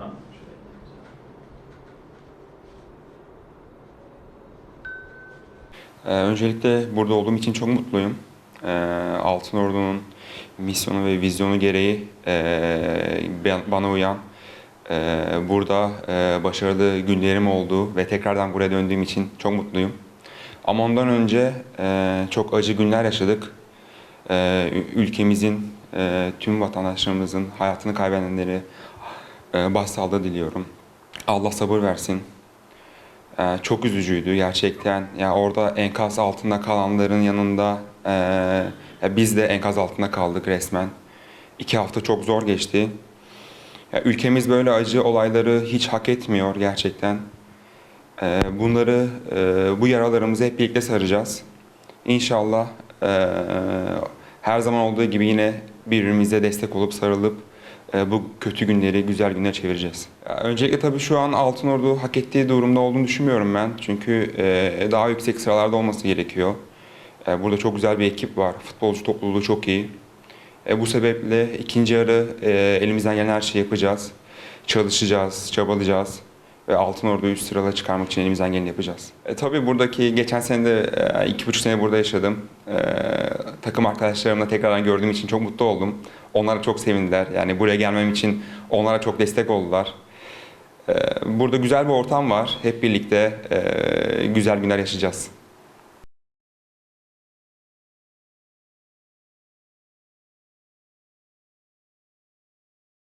Tamam ee, öncelikle burada olduğum için çok mutluyum. Ee, Altın Ordu'nun misyonu ve vizyonu gereği ee, bana uyan, burada başarılı günlerim oldu ve tekrardan buraya döndüğüm için çok mutluyum. Ama ondan önce çok acı günler yaşadık. Ülkemizin, tüm vatandaşlarımızın hayatını kaybedenleri e, başsağlığı diliyorum. Allah sabır versin. Ee, çok üzücüydü gerçekten. Ya orada enkaz altında kalanların yanında e, biz de enkaz altında kaldık resmen. İki hafta çok zor geçti. Ya ülkemiz böyle acı olayları hiç hak etmiyor gerçekten. Ee, bunları, e, bu yaralarımızı hep birlikte saracağız. İnşallah e, her zaman olduğu gibi yine birbirimize destek olup sarılıp e, bu kötü günleri güzel günler çevireceğiz. Öncelikle tabii şu an Altın Ordu hak ettiği durumda olduğunu düşünmüyorum ben. Çünkü e, daha yüksek sıralarda olması gerekiyor. E, Burada çok güzel bir ekip var. Futbolcu topluluğu çok iyi. E, Bu sebeple ikinci yarı e, elimizden gelen her şeyi yapacağız. Çalışacağız, çabalayacağız ve Altın Ordu'yu üst sırala çıkarmak için elimizden geleni yapacağız. E, tabii buradaki geçen sene de e, iki buçuk sene burada yaşadım. E, takım arkadaşlarımla tekrardan gördüğüm için çok mutlu oldum. Onlar da çok sevindiler. Yani buraya gelmem için onlara çok destek oldular. E, burada güzel bir ortam var. Hep birlikte e, güzel günler yaşayacağız.